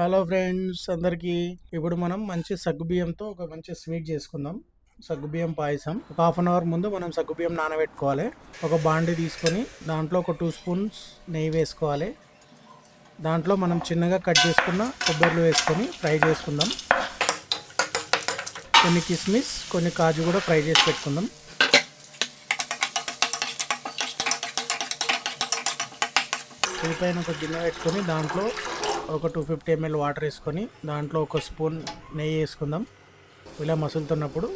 Hello friends అందరికీ. ఇప్పుడు మనం మంచి సగ్గుబియ్యంతో ఒక మంచి స్వీట్ చేసుకుందాం. సగ్గుబియ్యం పాయసం. ఒక హాఫ్ అన్ అవర్ ముందు మనం సగ్గుబియ్యం నానబెట్టుకోవాలి. ఒక బాండి తీసుకొని దాంట్లో ఒక టూ స్పూన్స్ నెయ్యి వేసుకోవాలి. దాంట్లో మనం చిన్నగా కట్ చేసుకున్న కొబ్బరిలు వేసుకొని ఫ్రై చేసుకుందాం. కొన్ని కిస్మిస్ కొన్ని కాజు కూడా ఫ్రై చేసి పెట్టుకుందాం. పైన ఒక గిన్నె పెట్టుకొని దాంట్లో ఒక టూ ఫిఫ్టీ ఎంఎల్ వాటర్ వేసుకొని దాంట్లో ఒక స్పూన్ నెయ్యి వేసుకుందాం. ఇలా మసులుతున్నప్పుడు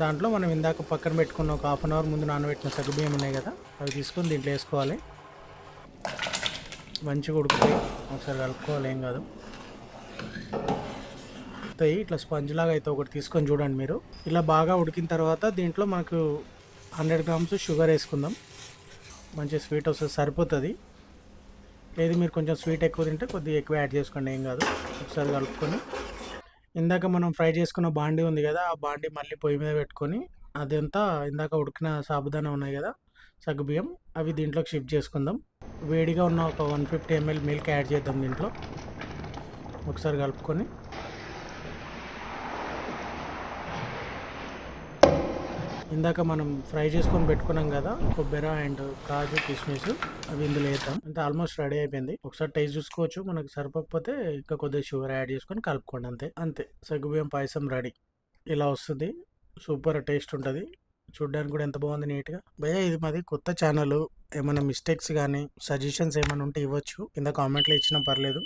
దాంట్లో మనం ఇందాక పక్కన పెట్టుకున్న ఒక హాఫ్ అన్ అవర్ ముందు నానబెట్టిన సగ్గుబియ్యం ఉన్నాయి కదా అవి తీసుకొని దీంట్లో వేసుకోవాలి. మంచిగా ఉడుకుతాయి ఒకసారి కలుపుకోవాలి ఏం కాదు. అవుతాయి ఇట్లా స్పంజ్ లాగా అయితే ఒకటి తీసుకొని చూడండి మీరు. ఇలా బాగా ఉడికిన తర్వాత దీంట్లో మనకు హండ్రెడ్ గ్రామ్స్ షుగర్ వేసుకుందాం. మంచి స్వీట్ వస్తుంది సరిపోతుంది. లేదు మీరు కొంచెం స్వీట్ ఎక్కువ తింటే కొద్దిగా ఎక్కువ యాడ్ చేసుకోండి ఏం కాదు. ఒకసారి కలుపుకొని. ఇందాక మనం ఫ్రై చేసుకున్న బాండీ ఉంది కదా ఆ బాండి మళ్ళీ పొయ్యి మీద పెట్టుకొని అదంతా ఇందాక ఉడికిన సాబుదానా ఉన్నాయి కదా సగ్గుబియ్యం అవి దీంట్లోకి షిఫ్ట్ చేసుకుందాం. వేడిగా ఉన్న ఒక one fifty ML milk add చేద్దాం దీంట్లో. ఒకసారి కలుపుకొని. ఇందాక మనం ఫ్రై చేసుకొని పెట్టుకున్నాం కదా కొబ్బరి అండ్ కాజు కిస్మిస్ అవి ఇందులో వేద్దాం. అంటే ఆల్మోస్ట్ రెడీ అయిపోయింది. ఒకసారి టేస్ట్ చూసుకోవచ్చు. మనకు సరిపోకపోతే ఇంకా కొద్దిగా షుగర్ యాడ్ చేసుకొని కలుపుకోండి అంతే. అంతే. సగ్గుబియ్యం పాయసం రెడీ. ఇలా వస్తుంది. సూపర్ టేస్ట్ ఉంటుంది. చూడ్డానికి కూడా ఎంత బాగుంది నీట్గా. భయ ఇది మాది కొత్త ఛానల్. ఏమైనా మిస్టేక్స్ కానీ సజెషన్స్ ఏమైనా ఉంటే ఇవ్వచ్చు. కింద కామెంట్లో ఇచ్చినా పర్లేదు.